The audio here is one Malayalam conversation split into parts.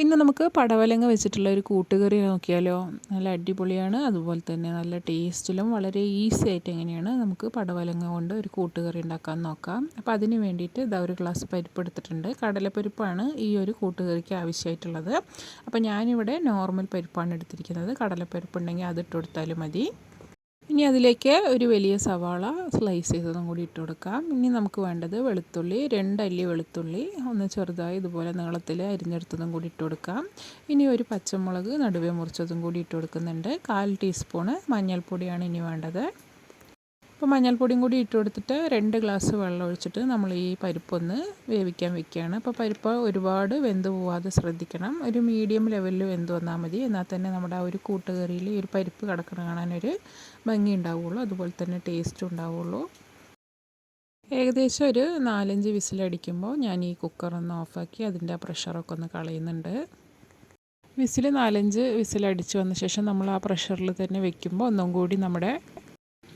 ഇന്ന് നമുക്ക് പടവലങ്ങ വെച്ചിട്ടുള്ള ഒരു കൂട്ടുകറി നോക്കിയാലോ? നല്ല അടിപൊളിയാണ്. അതുപോലെ തന്നെ നല്ല ടേസ്റ്റിലും വളരെ ഈസി ആയിട്ട് എങ്ങനെയാണ് നമുക്ക് പടവലങ്ങ കൊണ്ട് ഒരു കൂട്ടുകറി ഉണ്ടാക്കാൻ നോക്കാം. അപ്പോൾ അതിന് വേണ്ടിയിട്ട് ഇതാ ഒരു ഗ്ലാസ് പരിപ്പ് എടുത്തിട്ടുണ്ട്. കടലപ്പരിപ്പാണ് ഈ ഒരു കൂട്ടുകറിക്ക് ആവശ്യമായിട്ടുള്ളത്. അപ്പോൾ ഞാനിവിടെ നോർമൽ പരിപ്പാണ് എടുത്തിരിക്കുന്നത്. കടലപ്പരിപ്പ് ഉണ്ടെങ്കിൽ അത് കൊടുത്താലും മതി. ഇനി അതിലേക്ക് ഒരു വലിയ സവാള സ്ലൈസ് ചെയ്തതും കൂടി ഇട്ട് കൊടുക്കാം. ഇനി നമുക്ക് വേണ്ടത് വെളുത്തുള്ളി രണ്ടല്ലി വെളുത്തുള്ളി ഒന്ന് ചെറുതായി ഇതുപോലെ നീളത്തിൽ അരിഞ്ഞെടുത്തതും കൂടി ഇട്ട് കൊടുക്കാം. ഇനി ഒരു പച്ചമുളക് നടുവേ മുറിച്ചതും കൂടി ഇട്ട് കൊടുക്കുന്നുണ്ട്. കാൽ ടീസ്പൂണ് മഞ്ഞൾപ്പൊടിയാണ് ഇനി വേണ്ടത്. അപ്പോൾ മഞ്ഞൾപ്പൊടിയും കൂടി ഇട്ട് കൊടുത്തിട്ട് രണ്ട് ഗ്ലാസ് വെള്ളം ഒഴിച്ചിട്ട് നമ്മൾ ഈ പരിപ്പൊന്ന് വേവിക്കാൻ വെക്കുകയാണ്. അപ്പോൾ പരിപ്പ് ഒരുപാട് വെന്ത് പോവാതെ ശ്രദ്ധിക്കണം. ഒരു മീഡിയം ലെവലിൽ വെന്ത് വന്നാൽ മതി. എന്നാൽ തന്നെ നമ്മുടെ ആ ഒരു കൂട്ടുകറിയിൽ ഈ ഒരു പരിപ്പ് കിടക്കണ കാണാനൊരു ഭംഗി ഉണ്ടാവുള്ളൂ. അതുപോലെ തന്നെ ടേസ്റ്റ് ഉണ്ടാവുള്ളൂ. ഏകദേശം ഒരു നാലഞ്ച് വിസിലടിക്കുമ്പോൾ ഞാൻ ഈ കുക്കറൊന്ന് ഓഫാക്കി അതിന്റെ ആ പ്രഷറൊക്കെ ഒന്ന് കളയുന്നുണ്ട്. വിസിൽ നാലഞ്ച് വിസിലടിച്ച് വന്ന ശേഷം നമ്മൾ ആ പ്രഷറിൽ തന്നെ വെക്കുമ്പോൾ ഒന്നും കൂടി നമ്മുടെ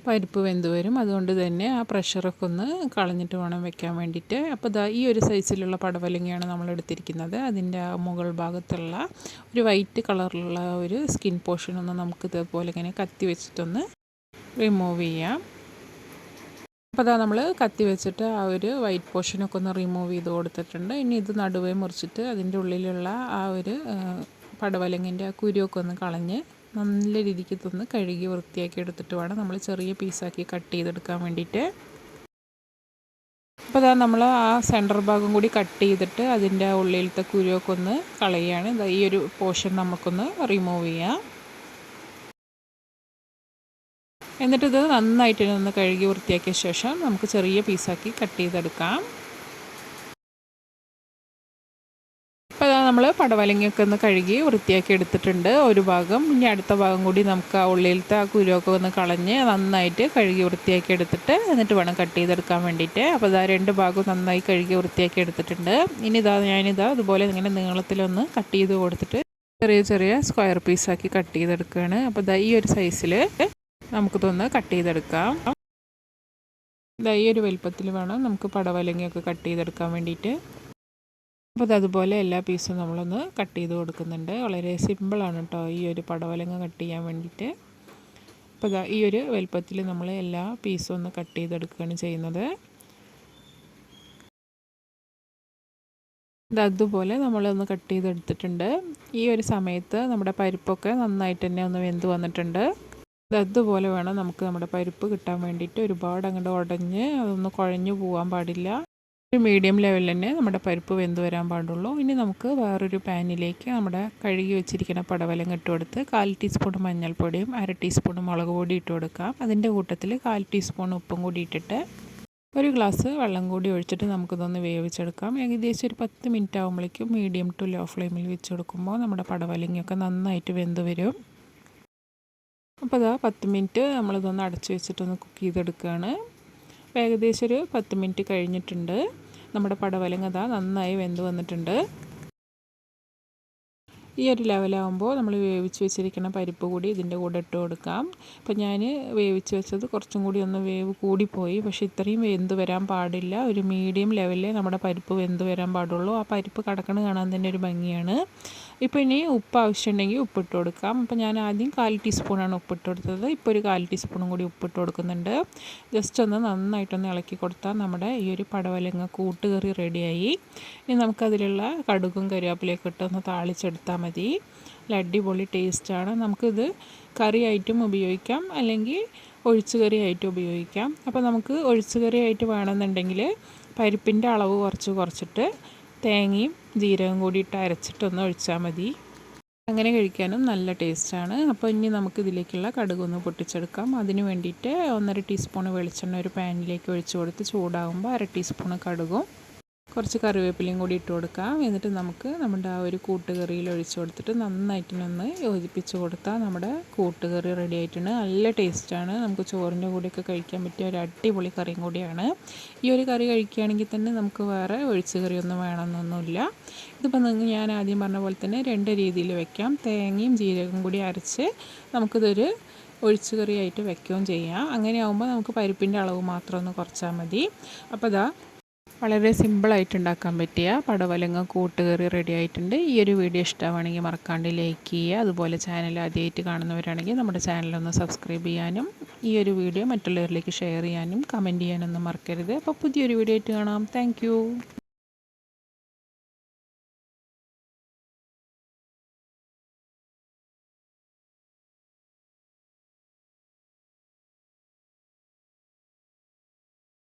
പരിപ്പ് വെന്ത് വരും. അതുകൊണ്ട് തന്നെ ആ പ്രഷറൊക്കെ ഒന്ന് കളഞ്ഞിട്ട് വേണം വെക്കാൻ വേണ്ടിയിട്ട്. അപ്പോൾ ദാ ഈ ഒരു സൈസിലുള്ള പടവലങ്ങയാണ് നമ്മൾ എടുത്തിരിക്കുന്നത്. അതിന്റെ മുകൾ ഭാഗത്തുള്ള ഒരു വൈറ്റ് കളറിലുള്ള ഒരു സ്കിൻ പോർഷൻ ഒന്ന് നമുക്ക് ഇതേപോലെ ഇങ്ങനെ കത്തി വെച്ചിട്ടൊന്ന് റിമൂവ് ചെയ്യാം. അപ്പോൾ അതാ നമ്മൾ കത്തി വെച്ചിട്ട് ആ ഒരു വൈറ്റ് പോർഷനൊക്കെ ഒന്ന് റിമൂവ് ചെയ്ത് കൊടുത്തിട്ടുണ്ട്. ഇനി ഇത് നടുവേ മുറിച്ചിട്ട് അതിന്റെ ഉള്ളിലുള്ള ആ ഒരു പടവലങ്ങിന്റെ ആ കുരുവൊക്കെ ഒന്ന് കളഞ്ഞ് നല്ല രീതിക്ക് തന്ന് കഴുകി വൃത്തിയാക്കി എടുത്തിട്ട് വേണം നമ്മൾ ചെറിയ പീസാക്കി കട്ട് ചെയ്തെടുക്കാൻ വേണ്ടിയിട്ട്. അപ്പോൾ അതാ നമ്മൾ ആ സെന്റർ ഭാഗം കൂടി കട്ട് ചെയ്തിട്ട് അതിന്റെ ഉള്ളിലത്തെ കുരുവൊക്കെ ഒന്ന് കളയുകയാണ്. ഈ ഒരു പോർഷൻ നമുക്കൊന്ന് റിമൂവ് ചെയ്യാം. എന്നിട്ടിത് നന്നായിട്ട് ഒന്ന് കഴുകി വൃത്തിയാക്കിയ ശേഷം നമുക്ക് ചെറിയ പീസാക്കി കട്ട് ചെയ്തെടുക്കാം. നമ്മൾ പടവലങ്ങയൊക്കെ ഒന്ന് കഴുകി വൃത്തിയാക്കി എടുത്തിട്ടുണ്ട്. ഒരു ഭാഗം ഇനി അടുത്ത ഭാഗം കൂടി നമുക്ക് ആ ഉള്ളിലത്തെ ആ കുരുവൊക്കെ ഒന്ന് കളഞ്ഞ് നന്നായിട്ട് കഴുകി വൃത്തിയാക്കി എടുത്തിട്ട് എന്നിട്ട് വേണം കട്ട് ചെയ്തെടുക്കാൻ വേണ്ടിയിട്ട്. അപ്പോൾ ഇതാ രണ്ട് ഭാഗവും നന്നായി കഴുകി വൃത്തിയാക്കി എടുത്തിട്ടുണ്ട്. ഇനി ഇതാ ഞാനിതാ അതുപോലെ ഇങ്ങനെ നീളത്തിലൊന്ന് കട്ട് ചെയ്ത് കൊടുത്തിട്ട് ചെറിയ ചെറിയ സ്ക്വയർ പീസാക്കി കട്ട് ചെയ്തെടുക്കുകയാണ്. അപ്പോൾ ഇതാ ഈ ഒരു സൈസിൽ നമുക്കിതൊന്ന് കട്ട് ചെയ്തെടുക്കാം. ഇതാ ഈ ഒരു വലുപ്പത്തിൽ വേണം നമുക്ക് പടവലങ്ങയൊക്കെ കട്ട് ചെയ്തെടുക്കാൻ വേണ്ടിയിട്ട്. അപ്പോൾ അതുപോലെ എല്ലാ പീസും നമ്മളൊന്ന് കട്ട് ചെയ്ത് കൊടുക്കുന്നുണ്ട്. വളരെ സിമ്പിളാണ് കേട്ടോ ഈ ഒരു പടവലങ്ങ കട്ട് ചെയ്യാൻ വേണ്ടിയിട്ട്. അപ്പോൾ ഈ ഒരു വലുപ്പത്തിൽ നമ്മൾ എല്ലാ പീസും ഒന്ന് കട്ട് ചെയ്തെടുക്കുകയാണ് ചെയ്യുന്നത്. അതുപോലെ നമ്മളൊന്ന് കട്ട് ചെയ്തെടുത്തിട്ടുണ്ട്. ഈ ഒരു സമയത്ത് നമ്മുടെ പരിപ്പൊക്കെ നന്നായിട്ട് തന്നെ ഒന്ന് വെന്ത് വന്നിട്ടുണ്ട്. അതുപോലെ വേണം നമുക്ക് നമ്മുടെ പരിപ്പ് കിട്ടാൻ വേണ്ടിയിട്ട് ഒരുപാട് അങ്ങോട്ട് ഉടഞ്ഞ് അതൊന്ന് കുഴഞ്ഞു പോകാൻ പാടില്ല. ഒരു മീഡിയം ലെവലിൽ തന്നെ നമ്മുടെ പരിപ്പ് വെന്ത് വരാൻ പാടുള്ളൂ. ഇനി നമുക്ക് വേറൊരു പാനിലേക്ക് നമ്മുടെ കഴുകി വെച്ചിരിക്കുന്ന പടവലം ഇട്ട് കൊടുത്ത് കാൽ ടീസ്പൂൺ മഞ്ഞൾപ്പൊടിയും അര ടീസ്പൂൺ മുളക് പൊടി ഇട്ട് കൊടുക്കാം. അതിന്റെ കൂട്ടത്തിൽ കാൽ ടീസ്പൂൺ ഉപ്പും കൂടി ഇട്ടിട്ട് ഒരു ഗ്ലാസ് വെള്ളം കൂടി ഒഴിച്ചിട്ട് നമുക്കിതൊന്ന് വേവിച്ചെടുക്കാം. ഏകദേശം ഒരു പത്ത് മിനിറ്റ് ആകുമ്പോഴേക്കും മീഡിയം ടു ലോ ഫ്ലെയിമിൽ വെച്ച് കൊടുക്കുമ്പോൾ നമ്മുടെ പടവലങ്ങയൊക്കെ നന്നായിട്ട് വെന്ത് വരും. അപ്പോൾ അതാ പത്ത് മിനിറ്റ് നമ്മളിതൊന്ന് അടച്ച് വെച്ചിട്ടൊന്ന് കുക്ക് ചെയ്തെടുക്കുകയാണ്. ഏകദേശം ഒരു പത്ത് മിനിറ്റ് കഴിഞ്ഞിട്ടുണ്ട്. നമ്മുടെ പടവലങ്ങ നന്നായി വെന്ത് വന്നിട്ടുണ്ട്. ഈ ഒരു ലെവലാകുമ്പോൾ നമ്മൾ വേവിച്ച് വെച്ചിരിക്കുന്ന പരിപ്പ് കൂടി ഇതിന്റെ കൂടെ ഇട്ട് കൊടുക്കാം. അപ്പോൾ ഞാൻ വേവിച്ച് വെച്ചത് കുറച്ചും കൂടി ഒന്ന് വേവ് കൂടിപ്പോയി. പക്ഷേ ഇത്രയും വെന്ത് വരാൻ പാടില്ല. ഒരു മീഡിയം ലെവലിൽ നമ്മുടെ പരിപ്പ് വെന്ത് വരാൻ പാടുള്ളൂ. ആ പരിപ്പ് കടക്കണ കാണാൻ തന്നെ ഒരു ഭംഗിയാണ്. ഇപ്പോൾ ഇനി ഉപ്പ് ആവശ്യമുണ്ടെങ്കിൽ ഉപ്പിട്ട് കൊടുക്കാം. അപ്പോൾ ഞാൻ ആദ്യം കാൽ ടീസ്പൂണാണ് ഉപ്പിട്ട് കൊടുത്തത്. ഇപ്പോൾ ഒരു കാൽ ടീസ്പൂണും കൂടി ഉപ്പിട്ട് കൊടുക്കുന്നുണ്ട്. ജസ്റ്റ് ഒന്ന് നന്നായിട്ടൊന്ന് ഇളക്കി കൊടുത്താൽ നമ്മുടെ ഈ ഒരു പടവലങ്ങ കൂട്ടുകറി റെഡിയായി. ഇനി നമുക്കതിലുള്ള കടുകും കരിവേപ്പിലയൊക്കെ ഇട്ടൊന്ന് താളിച്ചെടുത്താൽ മതി. നല്ല അടിപൊളി ടേസ്റ്റാണ് നമുക്കിത് കറിയായിട്ടും ഉപയോഗിക്കാം. അല്ലെങ്കിൽ ഒഴിച്ചു കറിയായിട്ടും ഉപയോഗിക്കാം. അപ്പോൾ നമുക്ക് ഒഴിച്ചു കറിയായിട്ട് വേണമെന്നുണ്ടെങ്കിൽ പരിപ്പിന്റെ അളവ് കുറച്ച് കുറച്ചിട്ട് തേങ്ങയും ജീരകം കൂടി ഇട്ട് അരച്ചിട്ടൊന്ന് ഒഴിച്ചാൽ മതി. അങ്ങനെ കഴിക്കാനും നല്ല ടേസ്റ്റാണ്. അപ്പോൾ ഇനി നമുക്ക് ഇതിലേക്കുള്ള കടുകൊന്ന് പൊട്ടിച്ചെടുക്കാം. അതിന് വേണ്ടിയിട്ട് ഒന്നര ടീസ്പൂൺ വെളിച്ചെണ്ണ ഒരു പാനിലേക്ക് ഒഴിച്ചു കൊടുത്ത് ചൂടാകുമ്പോൾ അര ടീസ്പൂൺ കടുകും. കുറച്ച് കറിവേപ്പിലയും കൂടി ഇട്ട് കൊടുക്കാം. എന്നിട്ട് നമുക്ക് നമ്മുടെ ആ ഒരു കൂട്ടുകറിയിൽ ഒഴിച്ചു കൊടുത്തിട്ട് നന്നായിട്ടിനൊന്ന് യോജിപ്പിച്ച് കൊടുത്താൽ നമ്മുടെ കൂട്ടുകറി റെഡി ആയിട്ടുണ്ട്. നല്ല ടേസ്റ്റാണ് നമുക്ക് ചോറിന്റെ കൂടെയൊക്കെ കഴിക്കാൻ പറ്റിയ ഒരു അടിപൊളി കറിയും കൂടിയാണ്. ഈ ഒരു കറി കഴിക്കുകയാണെങ്കിൽ തന്നെ നമുക്ക് വേറെ ഒഴിച്ചു കറിയൊന്നും വേണമെന്നൊന്നുമില്ല. ഇതിപ്പോൾ നിങ്ങൾ ഞാൻ ആദ്യം പറഞ്ഞ പോലെ തന്നെ രണ്ട് രീതിയിൽ വെക്കാം. തേങ്ങയും ജീരകവും കൂടി അരച്ച് നമുക്കിതൊരു ഒഴിച്ചു കറിയായിട്ട് വെക്കുകയും ചെയ്യാം. അങ്ങനെ ആകുമ്പോൾ നമുക്ക് പരിപ്പിന്റെ അളവ് മാത്രം ഒന്ന് കുറച്ചാൽ മതി. അപ്പോൾ ഇതാ വളരെ സിമ്പിളായിട്ട് ഉണ്ടാക്കാൻ പറ്റിയ പടവലങ്ങ കൂട്ടുകറി റെഡി ആയിട്ടുണ്ട്. ഈ ഒരു വീഡിയോ ഇഷ്ടമാണെങ്കിൽ മറക്കാണ്ട് ലൈക്ക് ചെയ്യുക. അതുപോലെ ചാനൽ ആദ്യമായിട്ട് കാണുന്നവരാണെങ്കിൽ നമ്മുടെ ചാനലൊന്ന് സബ്സ്ക്രൈബ് ചെയ്യാനും ഈ ഒരു വീഡിയോ മറ്റുള്ളവരിലേക്ക് ഷെയർ ചെയ്യാനും കമന്റ് ചെയ്യാനൊന്നും മറക്കരുത്. അപ്പോൾ പുതിയൊരു വീഡിയോ ആയിട്ട് കാണാം. താങ്ക്